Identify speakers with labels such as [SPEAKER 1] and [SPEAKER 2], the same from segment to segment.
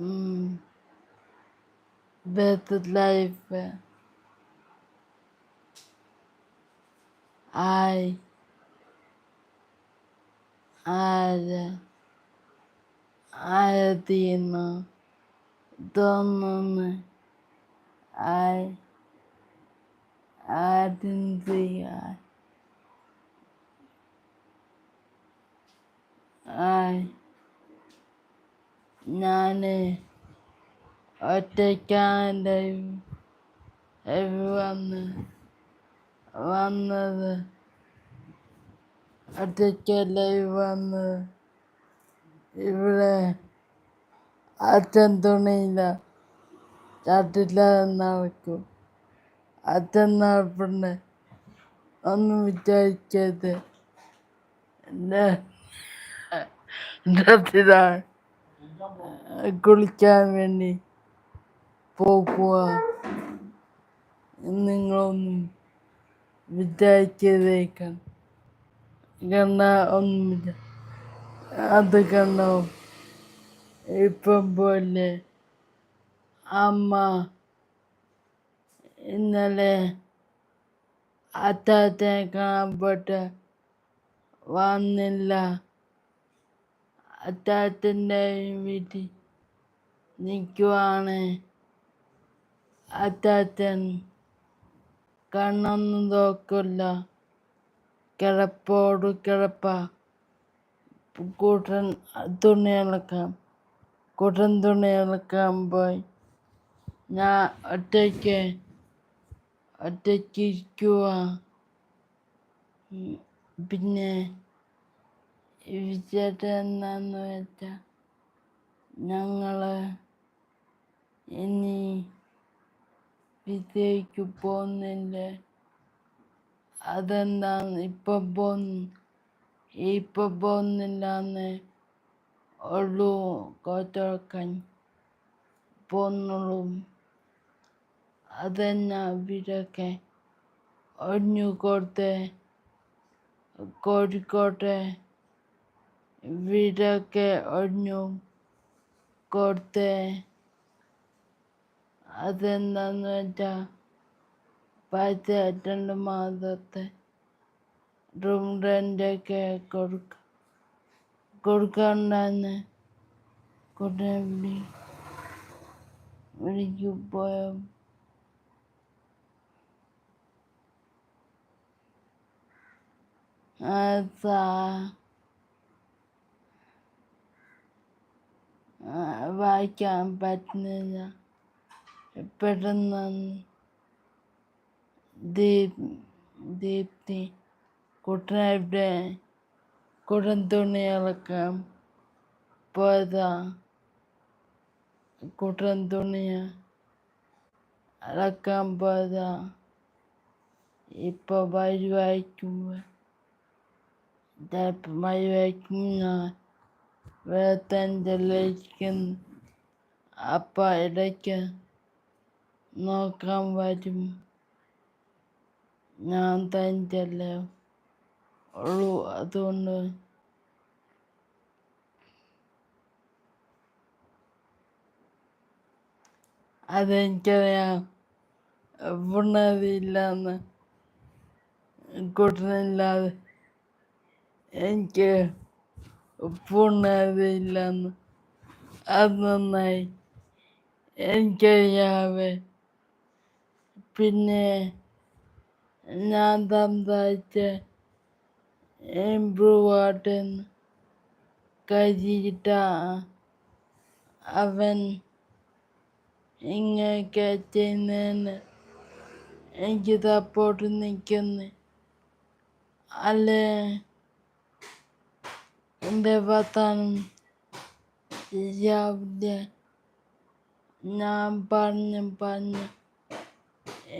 [SPEAKER 1] mm, better life. Eh. I I I didn't don't I I didn't see I I ഞാൻ ഒറ്റയ്ക്കാണ് വന്ന് വന്നത്? ഒറ്റയ്ക്കല്ല വന്നത് ഇവിടെ അച്ഛൻ തുണിയില്ല. ചട്ടില്ലാതെ നടക്കും അച്ഛൻ നടപ്പുണ്ട്. ഒന്നും വിചാരിക്കരുത്. എന്റെ ഡ്രസ്സിലാണ് കുളിക്കാൻ വേണ്ടി പോകുക. നിങ്ങളൊന്നും വിചാരിക്കതേക്കാൻ കണ്ട ഒന്നുമില്ല. അത് കണ്ടോ ഇപ്പം പോലെ അമ്മ ഇന്നലെ അത്താത്തേക്കാൻ പോട്ട് വന്നില്ല. അത്താത്തിന്റെ വീട്ടിൽ നിൽക്കുവാണ്. അദ്ദേഹത്തിൻ കണ്ണൊന്നും നോക്കില്ല കിടപ്പോട് കിടപ്പ. കൂട്ടൻ തുണി അലക്കാം കൂട്ടൻ തുണി അലക്കാൻ പോയി. ഞാൻ ഒറ്റയ്ക്ക് ഒറ്റയ്ക്ക് ഇരിക്കുക പിന്നെ വിചാരം എന്താന്ന് വെച്ചാൽ ഞങ്ങൾ ഇനി വിജയിക്ക് പോകുന്നില്ല. അതെന്താന്ന് ഇപ്പം പോന്നു ഇപ്പം പോകുന്നില്ലാന്ന് ഉള്ളൂ കോറ്റക്കാൻ പോന്നുള്ളൂ അതെന്നാ ഇവരൊക്കെ ഒഴിഞ്ഞു കൊടുത്ത് കോഴിക്കോട്ടെ ഇവരൊക്കെ ഒഴിഞ്ഞു കൊടുത്ത്. അതെന്താന്ന് വെച്ചാൽ പൈസ രണ്ട് മാസത്തെ റൂം റെന്റൊക്കെ കൊടുക്ക കൊടുക്കണ്ടെന്ന് കുട്ടനെ വിളി വിളിക്ക് പോയ? സാ. വായിക്കാൻ പറ്റുന്നില്ല. പെട്ടെന്ന് ദീപ് ദീപ്തി കുട്ടനായിട്ട് കുടം തുണി അളക്കാൻ പോയതാ. കുട്ടൻ തുണിയ അളക്കാൻ പോയതാ ഇപ്പോൾ വഴി വായിക്കുമ്പോൾ ചിലപ്പോൾ മഴ വായിക്കുന്ന വേത്തഞ്ചലിരിക്കുന്നു അപ്പം ഇടയ്ക്ക് നോക്കാൻ വരും ഞാൻ തനിച്ചല്ലേ ഉള്ളൂ അതുകൊണ്ട് അതെനിക്കറിയാം ഉണർവില്ലാന്ന് കൂട്ടുന്നില്ലാതെ എനിക്ക് ഉപ്പുണർവില്ലെന്ന് അത് നന്നായി എനിക്കറിയാവേ പിന്നെ ഞാൻ സംസാരിച്ച് ഇമ്പ്രൂവ് ആട്ടെന്ന് കരുതിയിട്ട അവൻ ഇങ്ങനെയൊക്കെ ചെയ്യുന്നതിന് എനിക്ക് സപ്പോർട്ട് നിൽക്കുന്നു അല്ലേ എന്റെ വർത്താനം ശരിയാവില്ല ഞാൻ പറഞ്ഞ് പറഞ്ഞ്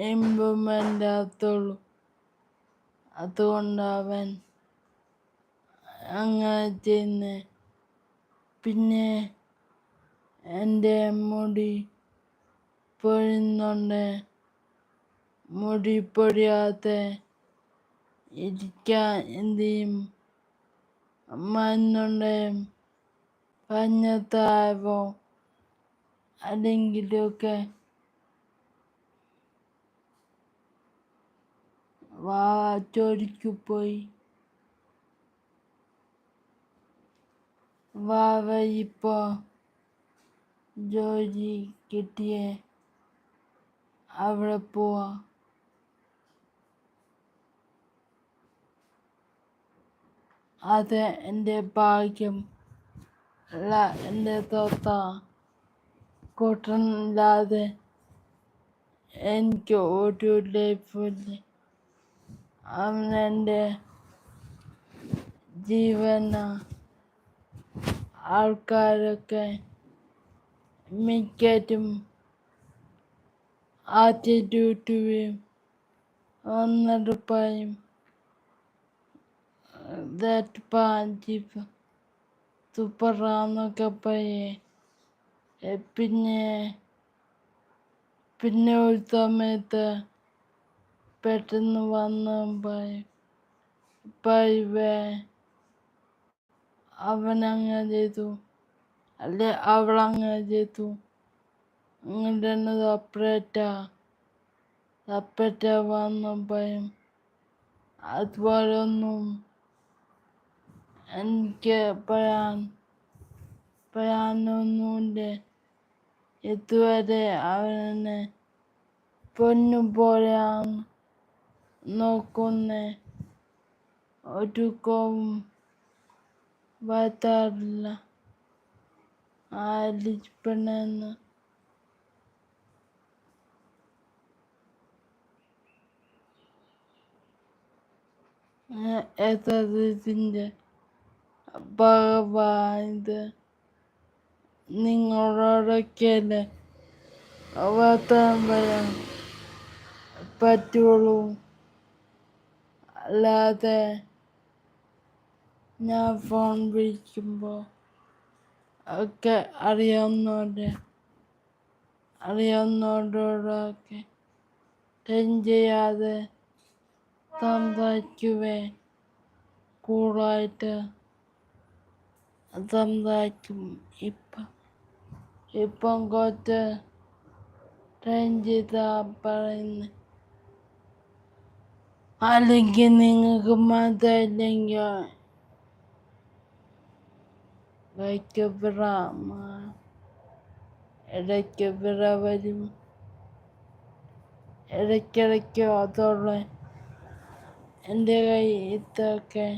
[SPEAKER 1] ഇമ്പ്രൂവ്മെന്റ് ആകത്തുള്ളൂ അതുകൊണ്ട് അവൻ അങ്ങനെ ചെയ്യുന്നത് പിന്നെ എന്റെ മുടി പൊഴുന്നുണ്ട് മുടി പൊടിയാതെ ഇരിക്കാൻ എന്ത് ചെയ്യും മരുന്നുണ്ട് പഞ്ഞത്തായപ്പോൾ അല്ലെങ്കിലൊക്കെ വാ ജോലിക്ക് പോയി വാവ ഇപ്പോ ജോലി കിട്ടിയ അവിടെ പോവാ. അത് എന്റെ ഭാഗ്യം. അല്ല എന്റെ തോത്ത. കൂട്ടനില്ലാതെ എനിക്ക് ഒരു ലൈഫില്ല അവനെന്റെ ജീവന ആൾക്കാരൊക്കെ മിക്കറ്റും ആറ്റിറ്റ്യൂട്ടുകയും ഒന്നെടുപ്പായും പാഞ്ചിപ്പ് സൂപ്പറാന്നൊക്കെ പറയേ. പിന്നെ പിന്നെ ഒരു സമയത്ത് പെട്ടെന്ന് വന്ന് അവൻ അവനങ്ങനെ ചെയ്തു. അല്ലെ അവളങ്ങനെ ചെയ്തു. അങ്ങനെ സപ്പറേറ്റ സപ്പറേറ്റ വന്ന് പറയും അതുപോലൊന്നും എനിക്ക് പറയാൻ പറയാനൊന്നുമില്ല. ഇതുവരെ അവനെ പൊന്നുപോലെയാണ് നോക്കുന്ന. ഒരു കോവും വരുത്താറില്ല ആലിപ്പണെന്ന് ഭഗവാൻ ഭഗവാനിത് നിങ്ങളോടൊക്കെയല്ലേ വർത്തമാനം വരാൻ പറ്റുള്ളൂ. അല്ലാതെ ഞാൻ ഫോൺ വിളിക്കുമ്പോൾ ഒക്കെ അറിയാവുന്നവരെ അറിയാവുന്നവരോടൊക്കെ ടെൻ ചെയ്യാതെ സംസാരിക്കുവേ. കൂളായിട്ട് സംസാരിക്കും ഇപ്പം. ഇപ്പം കുറച്ച് ട്രെയിൻ ചെയ്താ പറയുന്നത് അല്ലെങ്കിൽ നിങ്ങൾക്ക് മനസ്സിലായില്ലെങ്കിൽ ഇടയ്ക്ക് വിറ ഇടയ്ക്ക് വിറ വരും ഇടയ്ക്കിടയ്ക്ക് അതോടെ എന്റെ കൈ ഇതൊക്കെ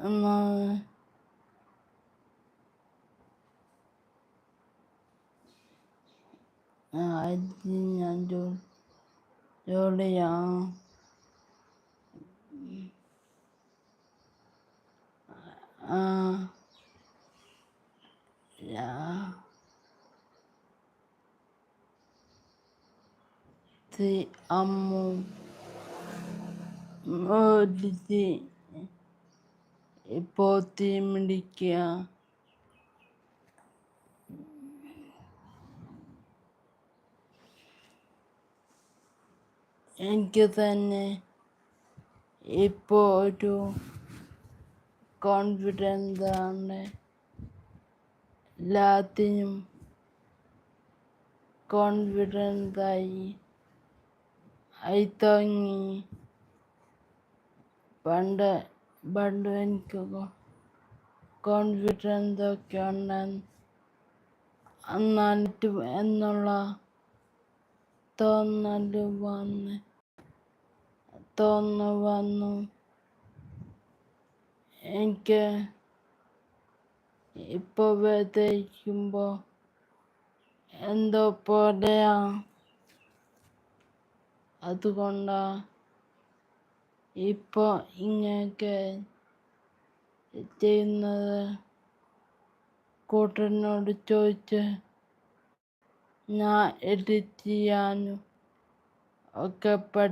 [SPEAKER 1] മാറ്റം വന്നില്ലേ എന്നാണ് ആദ്യം ഞാൻ ജോലി ജോലിയാ ആ രാത്രി അമ്മ മോദിച്ച് ഇപ്പോൾ തീമിടിക്കുക എനിക്ക് തന്നെ ഇപ്പോൾ ഒരു കോൺഫിഡൻസ് ആണ്. എല്ലാത്തിനും കോൺഫിഡൻസ് ആയി. ആയി തുടങ്ങി. പണ്ട് പണ്ട് എനിക്ക് കോൺഫിഡൻസ് ഒക്കെ ഉണ്ടായിരുന്നു എന്നാലും എന്നുള്ള തോന്നൽ വന്ന് തോന്നു വന്നു. എനിക്ക് ഇപ്പോൾ വേദിക്കുമ്പോൾ എന്തോ പോലെയാ. അതുകൊണ്ടാ ഇപ്പോൾ ഇങ്ങനെയൊക്കെ ചെയ്യുന്നത് കൂട്ടനോട് ചോദിച്ച് ഞാൻ എഡിറ്റ് ചെയ്യാനും ഒക്കെ പഠി